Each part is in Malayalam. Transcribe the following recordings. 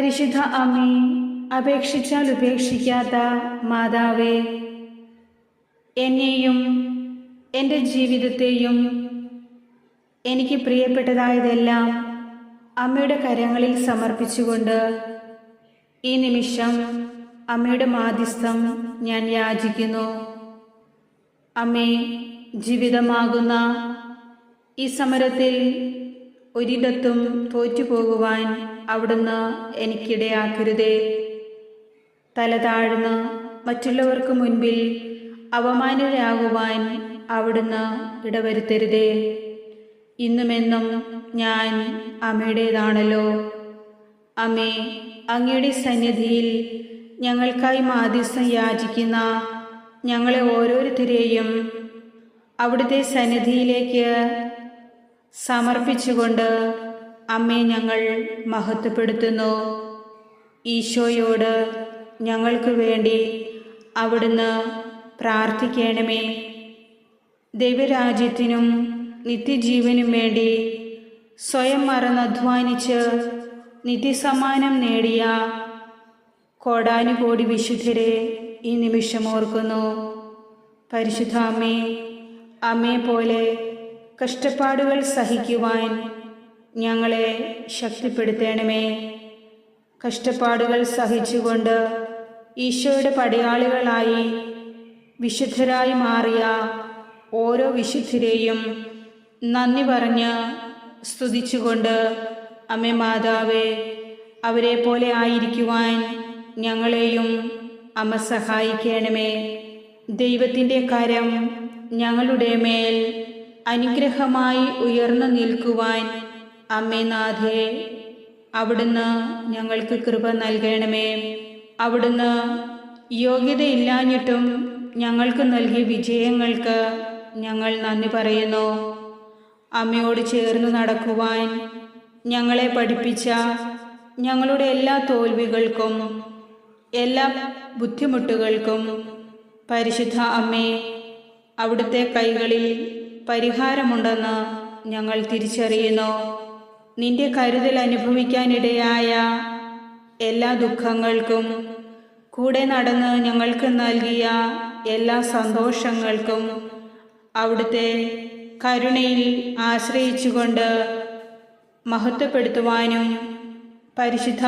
പരിശുദ്ധ അമ്മേ അപേക്ഷിച്ചാൽ ഉപേക്ഷിക്കാത്ത മാതാവേ എന്നെയും എന്റെ ജീവിതത്തെയും എനിക്ക് പ്രിയപ്പെട്ടതായതെല്ലാം അമ്മയുടെ കരങ്ങളിൽ സമർപ്പിച്ചുകൊണ്ട് ഈ നിമിഷം അമ്മയുടെ മാധ്യസ്ഥം ഞാൻ യാചിക്കുന്നു. അമ്മേ ജീവിതമാകുന്ന ഈ സമരത്തിൽ ഒരിടത്തും തോറ്റുപോകുവാൻ അവിടുന്ന് എനിക്കിടയാക്കരുതേ തല താഴ്ന്ന് മറ്റുള്ളവർക്ക് മുൻപിൽ അവമാനരാകുവാൻ അവിടുന്ന് ഇടവരുത്തരുതേ. ഇന്നുമെന്നും ഞാൻ അമ്മയുടേതാണല്ലോ. അമ്മേ അങ്ങയുടെ സന്നിധിയിൽ ഞങ്ങൾക്കായി മാധ്യസ്ഥം യാചിക്കുന്ന ഞങ്ങളെ ഓരോരുത്തരെയും അവിടുത്തെ സന്നിധിയിലേക്ക് സമർപ്പിച്ചുകൊണ്ട് അമ്മയെ ഞങ്ങൾ മഹത്വപ്പെടുത്തുന്നു. ഈശോയോട് ഞങ്ങൾക്ക് വേണ്ടി അവിടുന്ന് പ്രാർത്ഥിക്കണമേ. ദൈവരാജ്യത്തിനും നിത്യജീവനും വേണ്ടി സ്വയം മറന്നധ്വാനിച്ച് നിത്യസമ്മാനം നേടിയ കോടാനുകോടി വിശുദ്ധരെ ഈ നിമിഷം ഓർക്കുന്നു. പരിശുദ്ധ അമ്മേ അമ്മയെ പോലെ കഷ്ടപ്പാടുകൾ സഹിക്കുവാൻ ഞങ്ങളെ ശക്തിപ്പെടുത്തണമേ. കഷ്ടപ്പാടുകൾ സഹിച്ചുകൊണ്ട് ഈശോയുടെ പടയാളികളായി വിശുദ്ധരായി മാറിയ ഓരോ വിശുദ്ധരെയും നന്ദി പറഞ്ഞ് സ്തുതിച്ചുകൊണ്ട് അമ്മ മാതാവേ അവരെ പോലെ ആയിരിക്കുവാൻ ഞങ്ങളെയും അമ്മ സഹായിക്കണമേ. ദൈവത്തിന്റെ കരം ഞങ്ങളുടെ മേൽ അനുഗ്രഹമായി ഉയർന്നു നിൽക്കുവാൻ അമ്മേ നാഥേ അവിടുന്ന് ഞങ്ങൾക്ക് കൃപ നൽകണമേ. അവിടുന്ന് യോഗ്യതയില്ലാഞ്ഞിട്ടും ഞങ്ങൾക്ക് നൽകിയ വിജയങ്ങൾക്ക് ഞങ്ങൾ നന്ദി പറയുന്നു. അമ്മയോട് ചേർന്ന് നടക്കുവാൻ ഞങ്ങളെ പഠിപ്പിച്ച ഞങ്ങളുടെ എല്ലാ തോൽവികൾക്കും എല്ലാ ബുദ്ധിമുട്ടുകൾക്കും പരിശുദ്ധ അമ്മേ അവിടുത്തെ കൈകളിൽ പരിഹാരമുണ്ടെന്ന് ഞങ്ങൾ തിരിച്ചറിയുന്നു. നിന്റെ കരുതൽ അനുഭവിക്കാനിടയായ എല്ലാ ദുഃഖങ്ങൾക്കും കൂടെ നടന്ന് ഞങ്ങൾക്ക് നൽകിയ എല്ലാ സന്തോഷങ്ങൾക്കും അവിടുത്തെ കരുണയിൽ ആശ്രയിച്ചുകൊണ്ട് മഹത്വപ്പെടുത്തുവാനും പരിശുദ്ധ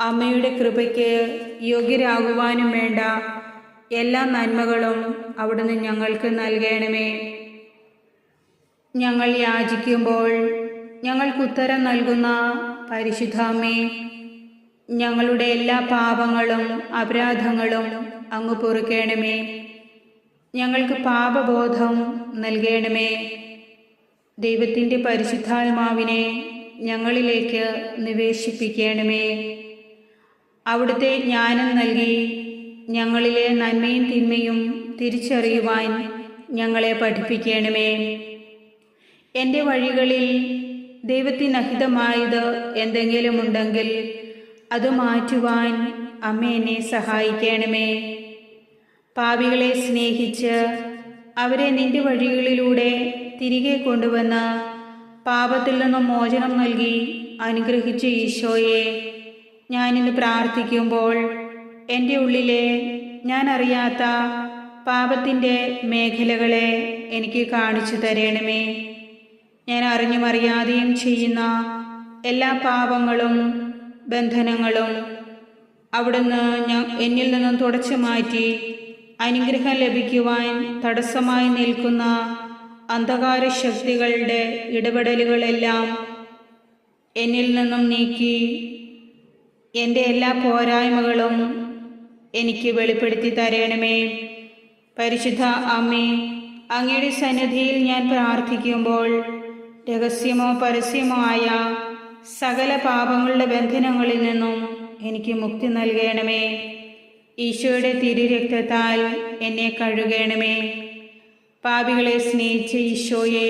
അമ്മയുടെ കൃപയ്ക്ക് യോഗ്യരാകുവാനും വേണ്ട എല്ലാ നന്മകളും അവിടുന്ന് ഞങ്ങൾക്ക് നൽകണമേ. ഞങ്ങൾ യാചിക്കുമ്പോൾ ഞങ്ങൾക്ക് ഉത്തരം നൽകുന്ന പരിശുദ്ധാമേ ഞങ്ങളുടെ എല്ലാ പാപങ്ങളും അപരാധങ്ങളും അങ്ങ് പൊറുക്കണമേ. ഞങ്ങൾക്ക് പാപബോധം നൽകണമേ. ദൈവത്തിന്റെ പരിശുദ്ധാത്മാവിനെ ഞങ്ങളിലേക്ക് നിവേശിപ്പിക്കണമേ. അവിടുത്തെ ജ്ഞാനം നൽകി ഞങ്ങളിലെ നന്മയും തിന്മയും തിരിച്ചറിയുവാൻ ഞങ്ങളെ പഠിപ്പിക്കണമേ. എന്റെ വഴികളിൽ ദൈവത്തിനഹിതമായത് എന്തെങ്കിലും ഉണ്ടെങ്കിൽ അത് മാറ്റുവാൻ അമ്മ എന്നെ സഹായിക്കണമേ. പാപികളെ സ്നേഹിച്ച് അവരെ നിന്റെ വഴികളിലൂടെ തിരികെ കൊണ്ടുവന്ന് പാപത്തിൽ നിന്നും മോചനം നൽകി അനുഗ്രഹിച്ച ഈശോയെ ഞാനിന്ന് പ്രാർത്ഥിക്കുമ്പോൾ എന്റെ ഉള്ളിലെ ഞാൻ അറിയാത്ത പാപത്തിന്റെ മേഖലകളെ എനിക്ക് കാണിച്ചു തരണമേ. ഞാൻ അറിഞ്ഞും അറിയാതെയും ചെയ്യുന്ന എല്ലാ പാപങ്ങളും ബന്ധനങ്ങളും അവിടുന്ന് ഞാൻ എന്നിൽ നിന്നും തുടച്ചു മാറ്റി അനുഗ്രഹം ലഭിക്കുവാൻ തടസ്സമായി നിൽക്കുന്ന അന്ധകാര ശക്തികളുടെ ഇടപെടലുകളെല്ലാം എന്നിൽ നിന്നും നീക്കി എന്റെ എല്ലാ പോരായ്മകളും എനിക്ക് വെളിപ്പെടുത്തി തരണമേ. പരിശുദ്ധ അമ്മേ അങ്ങയുടെ സന്നിധിയിൽ ഞാൻ പ്രാർത്ഥിക്കുമ്പോൾ രഹസ്യമോ പരസ്യമോ ആയ സകല പാപങ്ങളുടെ ബന്ധനങ്ങളിൽ നിന്നും എനിക്ക് മുക്തി നൽകണമേ. ഈശോയുടെ തിരുരക്തത്താൽ എന്നെ കഴുകണമേ. പാപികളെ സ്നേഹിച്ച ഈശോയെ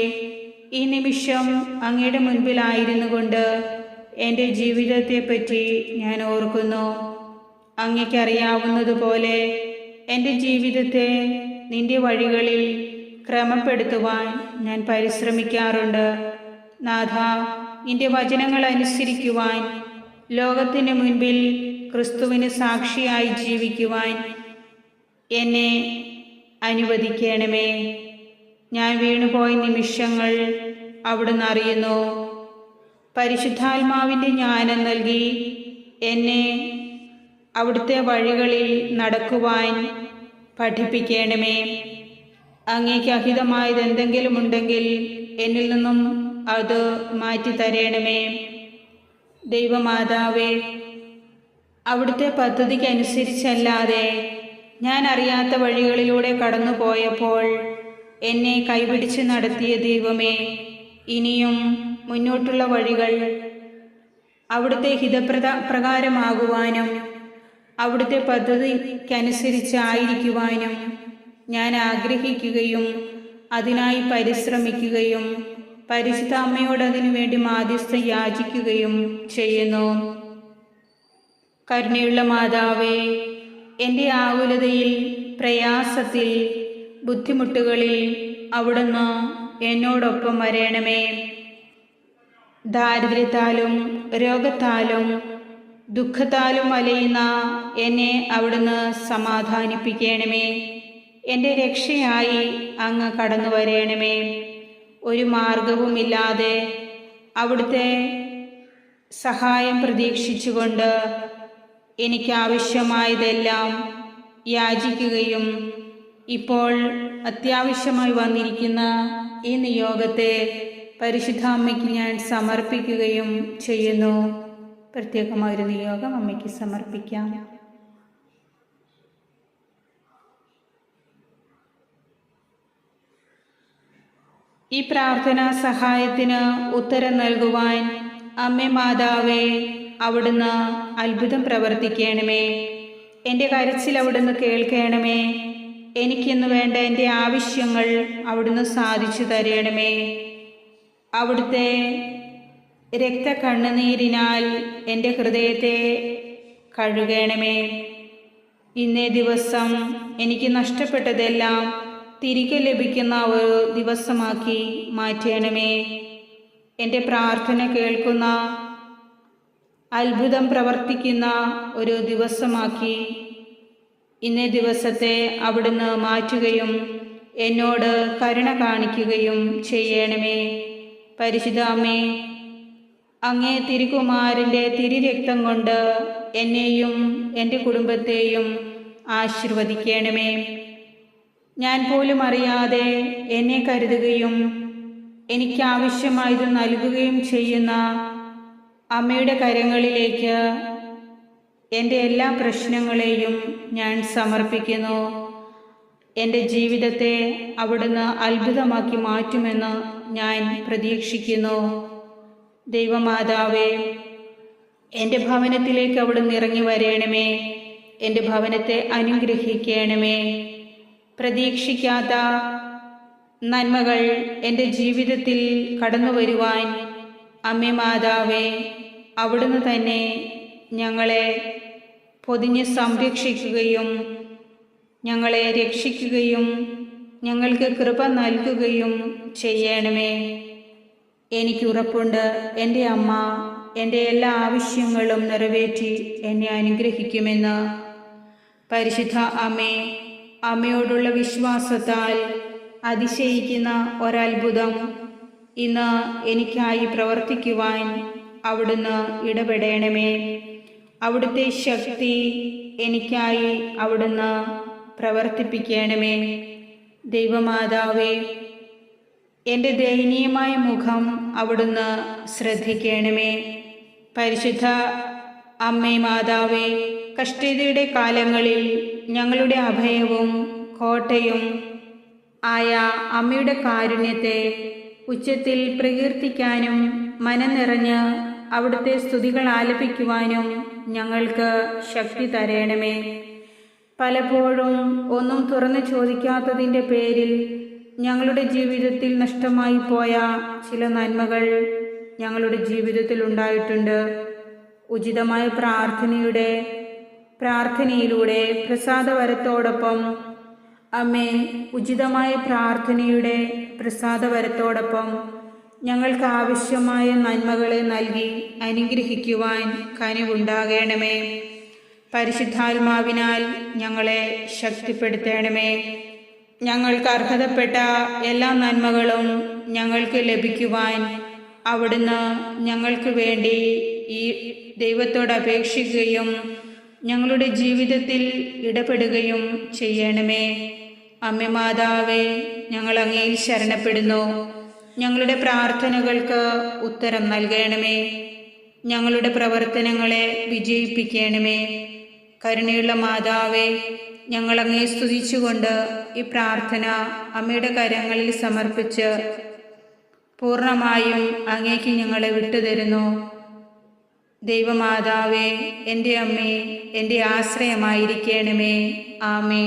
ഈ നിമിഷം അങ്ങയുടെ മുൻപിലായിരുന്നു കൊണ്ട് എന്റെ ജീവിതത്തെപ്പറ്റി ഞാൻ ഓർക്കുന്നു. അങ്ങയ്ക്കറിയാവുന്നതുപോലെ എന്റെ ജീവിതത്തെ നിന്റെ വഴികളിൽ ക്രമപ്പെടുത്തുവാൻ ഞാൻ പരിശ്രമിക്കാറുണ്ട്. നാഥ നിന്റെ വചനങ്ങൾ അനുസരിക്കുവാൻ ലോകത്തിന് മുൻപിൽ ക്രിസ്തുവിന് സാക്ഷിയായി ജീവിക്കുവാൻ എന്നെ അനുവദിക്കണമേ. ഞാൻ വീണുപോയ നിമിഷങ്ങൾ അവിടുന്ന് അറിയുന്നു. പരിശുദ്ധാത്മാവിന്റെ ജ്ഞാനം നൽകി എന്നെ അവിടുത്തെ വഴികളിൽ നടക്കുവാൻ പഠിപ്പിക്കണമേ. അങ്ങേക്ക് അഹിതമായത് എന്തെങ്കിലും ഉണ്ടെങ്കിൽ എന്നിൽ നിന്നും അത് മാറ്റി തരേണമേ ദൈവമാതാവേ അവിടുത്തെ പദ്ധതിക്കനുസരിച്ചല്ലാതെ ഞാൻ അറിയാത്ത വഴികളിലൂടെ കടന്നു പോയപ്പോൾ എന്നെ കൈപിടിച്ച് നടത്തിയ ദൈവമേ ഇനിയും മുന്നോട്ടുള്ള വഴികൾ അവിടുത്തെ ഹിതപ്രദ പ്രകാരമാകുവാനും അവിടുത്തെ പദ്ധതിക്കനുസരിച്ചായിരിക്കുവാനും ഞാൻ ആഗ്രഹിക്കുകയും അതിനായി പരിശ്രമിക്കുകയും പരിശുദ്ധ അമ്മയോട് അതിനു വേണ്ടി മാധ്യസ്ഥ യാചിക്കുകയും ചെയ്യുന്നു. കരുണയുള്ള മാതാവേ എന്റെ ആകുലതയിൽ പ്രയാസത്തിൽ ബുദ്ധിമുട്ടുകളിൽ അവിടുന്ന് എന്നോടൊപ്പം വരേണമേ. ദാരിദ്ര്യത്താലും രോഗത്താലും ദുഃഖത്താലും അലയുന്ന എന്നെ അവിടുന്ന് സമാധാനിപ്പിക്കണമേ. എന്റെ രക്ഷയായി അങ്ങ് കടന്നു വരേണമേ. ഒരു മാർഗവുമില്ലാതെ അവിടുത്തെ സഹായം പ്രതീക്ഷിച്ചുകൊണ്ട് എനിക്കാവശ്യമായതെല്ലാം യാചിക്കുകയും ഇപ്പോൾ അത്യാവശ്യമായി വന്നിരിക്കുന്ന ഈ നിയോഗത്തെ പരിശുദ്ധ അമ്മയ്ക്ക് ഞാൻ സമർപ്പിക്കുകയും ചെയ്യുന്നു. പ്രത്യേകമായൊരു നിയോഗം അമ്മയ്ക്ക് സമർപ്പിക്കാം. ഈ പ്രാർത്ഥനാ സഹായത്തിന് ഉത്തരം നൽകുവാൻ അമ്മേ മാതാവേ അവിടുന്ന് അത്ഭുതം പ്രവർത്തിക്കണമേ. എന്റെ കരച്ചിൽ അവിടുന്ന് കേൾക്കണമേ. എനിക്കിന്ന് വേണ്ട എന്റെ ആവശ്യങ്ങൾ അവിടുന്ന് സാധിച്ചു തരണമേ. അവിടുത്തെ രക്തകണ്ണുനീരിനാൽ എന്റെ ഹൃദയത്തെ കഴുകണമേ. ഇന്നേ ദിവസം എനിക്ക് നഷ്ടപ്പെട്ടതെല്ലാം തിരികെ ലഭിക്കുന്ന ഒരു ദിവസമാക്കി മാറ്റേണമേ. എന്റെ പ്രാർത്ഥന കേൾക്കുന്ന അത്ഭുതം പ്രവർത്തിക്കുന്ന ഒരു ദിവസമാക്കി ഇന്നേ ദിവസത്തെ അവിടുന്ന് മാറ്റുകയും എന്നോട് കരുണ കാണിക്കുകയും ചെയ്യണമേ. പരിശുദ്ധാമേ അങ്ങേ തിരുകുമാരന്റെ തിരുരക്തം കൊണ്ട് എന്നെയും എന്റെ കുടുംബത്തെയും ആശീർവദിക്കണമേ. ഞാൻ പോലും അറിയാതെ എന്നെ കരുതുകയും എനിക്കാവശ്യമായത് നൽകുകയും ചെയ്യുന്ന അമ്മയുടെ കരങ്ങളിലേക്ക് എന്റെ എല്ലാ പ്രശ്നങ്ങളെയും ഞാൻ സമർപ്പിക്കുന്നു. എന്റെ ജീവിതത്തെ അവിടുന്ന് അത്ഭുതമാക്കി മാറ്റുമെന്ന് ഞാൻ പ്രതീക്ഷിക്കുന്നു. ദൈവമാതാവേ എന്റെ ഭവനത്തിലേക്ക് അവിടുന്ന് ഇറങ്ങി വരേണമേ. എന്റെ ഭവനത്തെ അനുഗ്രഹിക്കണമേ. പ്രതീക്ഷിക്കാത്ത നന്മകൾ എന്റെ ജീവിതത്തിൽ കടന്നു വരുവാൻ അമ്മ മാതാവേ അവിടുന്ന് തന്നെ ഞങ്ങളെ പൊതിഞ്ഞ് സംരക്ഷിക്കുകയും ഞങ്ങളെ രക്ഷിക്കുകയും ഞങ്ങൾക്ക് കൃപ നൽകുകയും ചെയ്യണമേ. എനിക്ക് ഉറപ്പുണ്ട് എന്റെ അമ്മ എന്റെ എല്ലാ ആവശ്യങ്ങളും നിറവേറ്റി എന്നെ അനുഗ്രഹിക്കുമെന്ന്. പരിശുദ്ധ അമ്മേ അമ്മയോടുള്ള വിശ്വാസത്താൽ അതിശയിക്കുന്ന ഒരത്ഭുതം ഇന്ന് എനിക്കായി പ്രവർത്തിക്കുവാൻ അവിടുന്ന് ഇടപെടണമേ. അവിടുത്തെ ശക്തി എനിക്കായി അവിടുന്ന് പ്രവർത്തിപ്പിക്കണമേ. ദൈവമാതാവേ എന്റെ ദയനീയമായ മുഖം അവിടുന്ന് ശ്രദ്ധിക്കണമേ. പരിശുദ്ധ അമ്മേ മാതാവേ കഷ്ടതയുടെ കാലങ്ങളിൽ ഞങ്ങളുടെ അഭയവും കോട്ടയും ആയ അമ്മയുടെ കാരുണ്യത്തെ ഉച്ചത്തിൽ പ്രകീർത്തിക്കാനും മനനിറഞ്ഞ് അവിടുത്തെ സ്തുതികൾ ആലപിക്കുവാനും ഞങ്ങൾക്ക് ശക്തി തരയണമേ പലപ്പോഴും ഒന്നും തുറന്നു ചോദിക്കാത്തതിന്റെ പേരിൽ ഞങ്ങളുടെ ജീവിതത്തിൽ നഷ്ടമായി പോയ ചില നന്മകൾ ഞങ്ങളുടെ ജീവിതത്തിൽ ഉണ്ടായിട്ടുണ്ട്. ഉചിതമായ പ്രാർത്ഥനയുടെ പ്രാർത്ഥനയിലൂടെ പ്രസാദവരത്തോടൊപ്പം അമ്മേ ഉചിതമായ പ്രാർത്ഥനയുടെ പ്രസാദവരത്തോടൊപ്പം ഞങ്ങൾക്ക് ആവശ്യമായ നന്മകളെ നൽകി അനുഗ്രഹിക്കുവാൻ കനിവുണ്ടാകണമേ. പരിശുദ്ധാത്മാവിനാൽ ഞങ്ങളെ ശക്തിപ്പെടുത്തണമേ. ഞങ്ങൾക്ക് അർഹതപ്പെട്ട എല്ലാ നന്മകളും ഞങ്ങൾക്ക് ലഭിക്കുവാൻ അവിടുന്ന് ഞങ്ങൾക്ക് വേണ്ടി ഈ ദൈവത്തോട് അപേക്ഷിക്കുകയും ഞങ്ങളുടെ ജീവിതത്തിൽ ഇടപെടുകയും ചെയ്യണമേ. അമ്മ മാതാവേ ഞങ്ങൾ അങ്ങയിൽ ശരണപ്പെടുന്നു. ഞങ്ങളുടെ പ്രാർത്ഥനകൾക്ക് ഉത്തരം നൽകണമേ. ഞങ്ങളുടെ പ്രവർത്തനങ്ങളെ വിജയിപ്പിക്കണമേ. കരുണയുള്ള മാതാവേ ഞങ്ങൾ അങ്ങേ സ്തുതിച്ചുകൊണ്ട് ഈ പ്രാർത്ഥന അമ്മയുടെ കരങ്ങളിൽ സമർപ്പിച്ച് പൂർണമായും അങ്ങേക്ക് ഞങ്ങളെ വിട്ടുതരുന്നു. ദൈവമാതാവേ എന്റെ അമ്മേ എന്റെ ആശ്രയമായിരിക്കണമേ. ആമേ